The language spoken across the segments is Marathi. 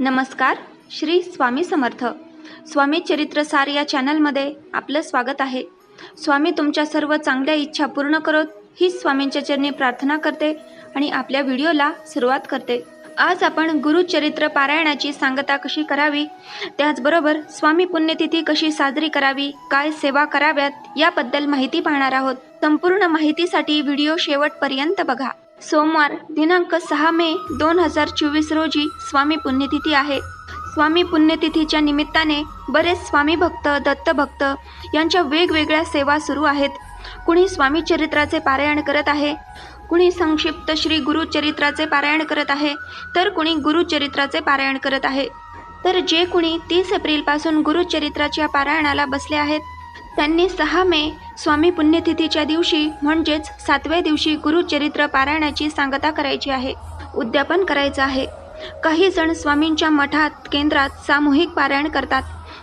नमस्कार श्री स्वामी समर्थ. स्वामी चरित्रसार या चॅनलमध्ये आपलं स्वागत आहे. स्वामी तुमच्या सर्व चांगल्या इच्छा पूर्ण करत ही स्वामींच्या चरणी प्रार्थना करते आणि आपल्या व्हिडिओला सुरुवात करते. आज आपण गुरुचरित्र पारायणाची सांगता कशी करावी? त्याचबरोबर स्वामी पुण्यतिथी कशी साजरी करावी? काय सेवा कराव्यात? याबद्दल माहिती पाहणार आहोत. संपूर्ण माहितीसाठी व्हिडिओ शेवटपर्यंत बघा. सोमवार दिनांक सहा मे दोन हजार चोवीस रोजी स्वामी पुण्यतिथी आहे. स्वामी पुण्यतिथीच्या निमित्ताने बरेच स्वामी भक्त दत्तभक्त यांच्या वेगवेगळ्या सेवा सुरू आहेत. कुणी स्वामी चरित्राचे पारायण करत आहे कुणी संक्षिप्त श्री गुरुचरित्राचे पारायण करत आहे तर कुणी गुरुचरित्राचे पारायण करत आहे. तर जे कुणी तीस एप्रिलपासून गुरुचरित्राच्या पारायणाला बसले आहेत त्यांनी सहा मे स्वामी पुण्यतिथीच्या दिवशी म्हणजेच सातव्या दिवशी गुरुचरित्र पारायणाची सांगता करायची आहे उद्यापन करायचं आहे. काही जण स्वामींच्या मठात केंद्रात सामूहिक पारायण करतात.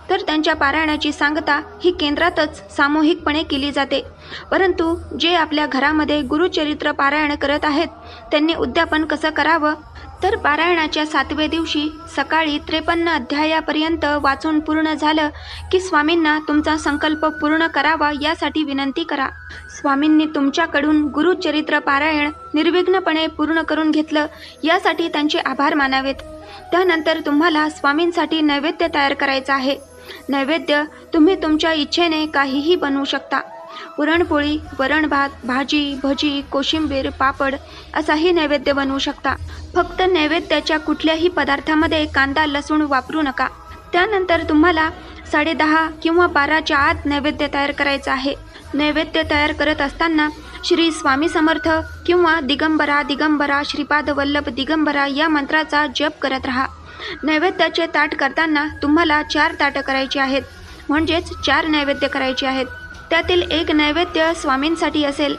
तर त्यांच्या पारायणाची सांगता ही केंद्रातच सामूहिकपणे केली जाते. परंतु जे आपल्या घरामध्ये गुरुचरित्र पारायण करत आहेत त्यांनी उद्यापन कसं करावं तर पारायणाच्या सातव्या दिवशी सकाळी त्रेपन्न अध्यायापर्यंत वाचून पूर्ण झालं की स्वामींना तुमचा संकल्प पूर्ण करावा यासाठी विनंती करा. स्वामींनी तुमच्याकडून गुरुचरित्र पारायण निर्विघ्नपणे पूर्ण करून घेतलं यासाठी त्यांचे आभार मानावेत. त्यानंतर तुम्हाला स्वामींसाठी नैवेद्य तयार करायचं आहे. नैवेद्य तुम्ही तुमच्या इच्छेने काहीही बनवू शकता. पुरणपोळी वरण भात भाजी भजी कोशिंबीर पापड असाही नैवेद्य बनवू शकता. फक्त नैवेद्याच्या कुठल्याही पदार्थामध्ये कांदा लसूण वापरू नका. त्यानंतर तुम्हाला साडेदहा किंवा बाराच्या आत नैवेद्य तयार करायचं आहे. नैवेद्य तयार करत असताना श्री स्वामी समर्थ किंवा दिगंबरा दिगंबरा श्रीपाद वल्लभ दिगंबरा या मंत्राचा जप करत राहा. नैवेद्याचे ताट करताना तुम्हाला चार ताटं करायची आहेत. म्हणजेच चार नैवेद्य करायचे आहेत. त्यातील एक नैवेद्य स्वामींसाठी असेल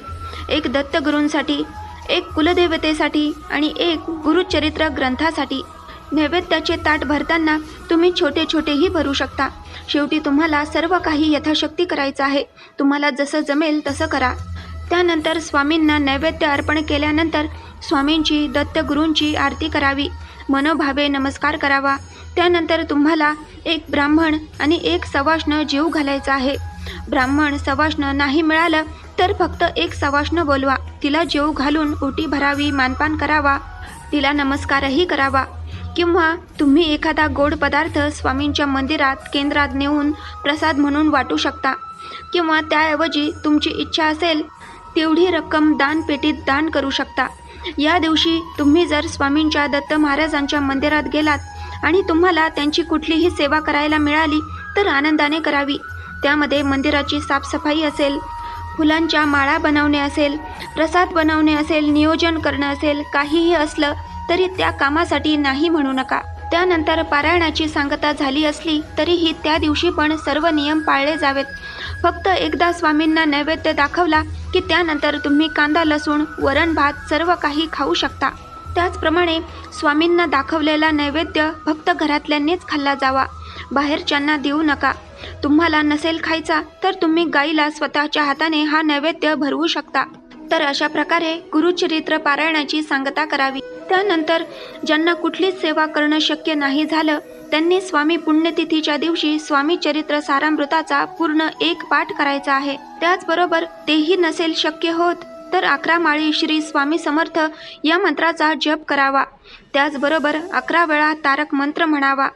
एक दत्तगुरूंसाठी एक कुलदेवतेसाठी आणि एक गुरुचरित्र ग्रंथासाठी. नैवेद्याचे ताट भरताना तुम्ही छोटे छोटेही भरू शकता. शेवटी तुम्हाला सर्व काही यथाशक्ती करायचं आहे. तुम्हाला जसं जमेल तसं करा. त्यानंतर स्वामींना नैवेद्य अर्पण केल्यानंतर स्वामींची दत्तगुरूंची आरती करावी. मनोभावे नमस्कार करावा. त्यानंतर तुम्हाला एक ब्राह्मण आणि एक सवाष्ण जीव घालायचा आहे. ब्राह्मण सवाष्ण नाही मिळालं तर फक्त एक सवाष्ण बोलवा. तिला जेव घालून ओटी भरावी मानपान करावा. तिला नमस्कारही करावा. किंवा तुम्ही एखादा गोड पदार्थ स्वामींच्या मंदिरात केंद्रात नेऊन प्रसाद म्हणून वाटू शकता. किंवा त्याऐवजी तुमची इच्छा असेल तेवढी रक्कम दानपेटीत दान करू शकता. या दिवशी तुम्ही जर स्वामींच्या दत्त महाराजांच्या मंदिरात गेलात आणि तुम्हाला त्यांची कुठलीही सेवा करायला मिळाली तर आनंदाने करावी. त्यामध्ये मंदिराची साफसफाई असेल फुलांच्या माळा बनवणे असेल प्रसाद बनवणे असेल नियोजन करणं असेल काहीही असलं तरी त्या कामासाठी नाही म्हणू नका. त्यानंतर पारायणाची सांगता झाली असली तरीही त्या दिवशी पण सर्व नियम पाळले जावेत. फक्त एकदा स्वामींना नैवेद्य दाखवला की त्यानंतर तुम्ही कांदा लसूण वरण भात सर्व काही खाऊ शकता. त्याचप्रमाणे स्वामींना दाखवलेला नैवेद्य फक्त घरातल्यांनीच खाल्ला जावा. बाहेरच्यांना देऊ नका. तुम्हाला नसेल खायचा तर तुम्ही गाईला स्वतःच्या हाताने हा नैवेद्य भरवू शकता. तर अशा प्रकारे गुरुचरित्र पारायणाची सांगता करावी. त्यानंतर ज्यांना कुठलीच सेवा करणं शक्य नाही झालं त्यांनी स्वामी पुण्यतिथीच्या दिवशी स्वामी चरित्र सारामृताचा पूर्ण एक पाठ करायचा आहे. त्याचबरोबर तेही नसेल शक्य होत तर अकरा माळी श्री स्वामी समर्थ या मंत्राचा जप करावा. त्याचबरोबर अकरा वेळा तारक मंत्र म्हणावा.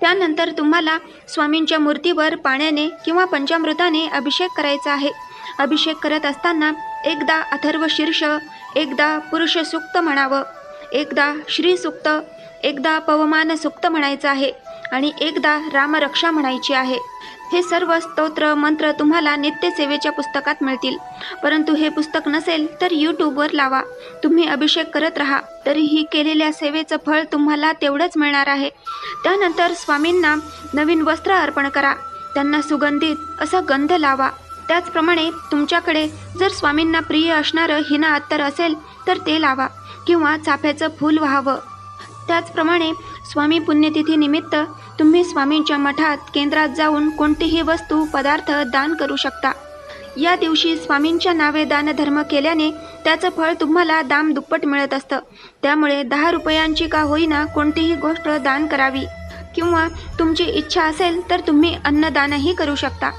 त्यानंतर तुम्हाला स्वामींच्या मूर्तीवर पाण्याने किंवा पंचामृताने अभिषेक करायचा आहे. अभिषेक करत असताना एकदा अथर्व शीर्ष एकदा पुरुष सुक्त म्हणावं एकदा श्री सुक्त एकदा पवमान सुक्त म्हणायचं आहे आणि एकदा रामरक्षा म्हणायची आहे. हे सर्व स्तोत्र मंत्र तुम्हाला नित्यसेवेच्या पुस्तकात मिळतील. परंतु हे पुस्तक नसेल तर यूट्यूबवर लावा. तुम्ही अभिषेक करत राहा. तरीही केलेल्या सेवेचं फळ तुम्हाला तेवढंच मिळणार आहे. त्यानंतर स्वामींना नवीन वस्त्र अर्पण करा. त्यांना सुगंधित असा गंध लावा. त्याचप्रमाणे तुमच्याकडे जर स्वामींना प्रिय असणारं हिना अत्तर असेल तर ते लावा किंवा चाफ्याचं फूल व्हावं. त्याचप्रमाणे स्वामी पुण्यतिथीनिमित्त तुम्ही स्वामींच्या मठात केंद्रात जाऊन कोणतीही वस्तू पदार्थ दान करू शकता. या दिवशी स्वामींच्या नावे दानधर्म केल्याने त्याचं फळ तुम्हाला दाम दुप्पट मिळत असतं. त्यामुळे दहा रुपयांची का होईना कोणतीही गोष्ट दान करावी. किंवा तुमची इच्छा असेल तर तुम्ही अन्नदानही करू शकता.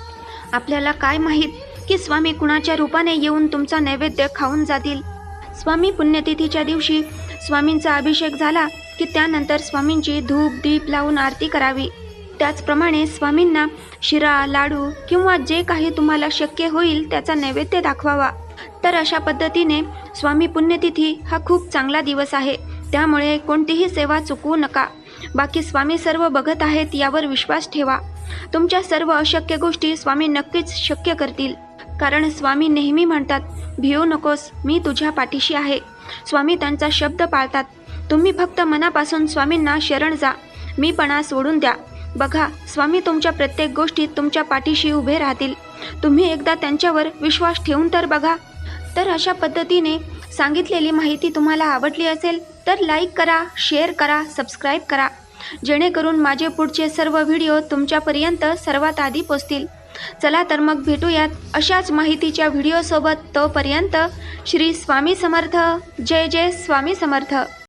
आपल्याला काय माहीत की स्वामी कुणाच्या रूपाने येऊन तुमचा नैवेद्य खाऊन जातील? स्वामी पुण्यतिथीच्या दिवशी स्वामींचा अभिषेक झाला की त्यानंतर स्वामींची धूप दीप लावून आरती करावी. त्याचप्रमाणे स्वामींना शिरा लाडू किंवा जे काही तुम्हाला शक्य होईल त्याचा नैवेद्य दाखवावा. तर अशा पद्धतीने स्वामी पुण्यतिथी हा खूप चांगला दिवस आहे. त्यामुळे कोणतीही सेवा चुकवू नका. बाकी स्वामी सर्व बघत आहेत यावर विश्वास ठेवा. तुमच्या सर्व अशक्य गोष्टी स्वामी नक्कीच शक्य करतील. कारण स्वामी नेहमी म्हणतात भिऊ नकोस मी तुझ्या पाठीशी आहे. स्वामी त्यांचा शब्द पाळतात. तुम्ही फक्त मनापासून स्वामींना शरण जा. मीपणा सोडून द्या. बघा स्वामी तुमच्या प्रत्येक गोष्टीत तुमच्या पाठीशी उभे राहतील. तुम्ही एकदा त्यांच्यावर विश्वास ठेवून तर बघा. तर अशा पद्धतीने सांगितलेली माहिती तुम्हाला आवडली असेल तर लाईक करा शेअर करा सबस्क्राईब करा. जेणेकरून माझे पुढचे सर्व व्हिडिओ तुमच्यापर्यंत सर्वात आधी पोचतील. चला तर मग भेटूयात अशाच माहितीच्या व्हिडिओसोबत तोपर्यंत श्री स्वामी समर्थ. जय जय स्वामी समर्थ.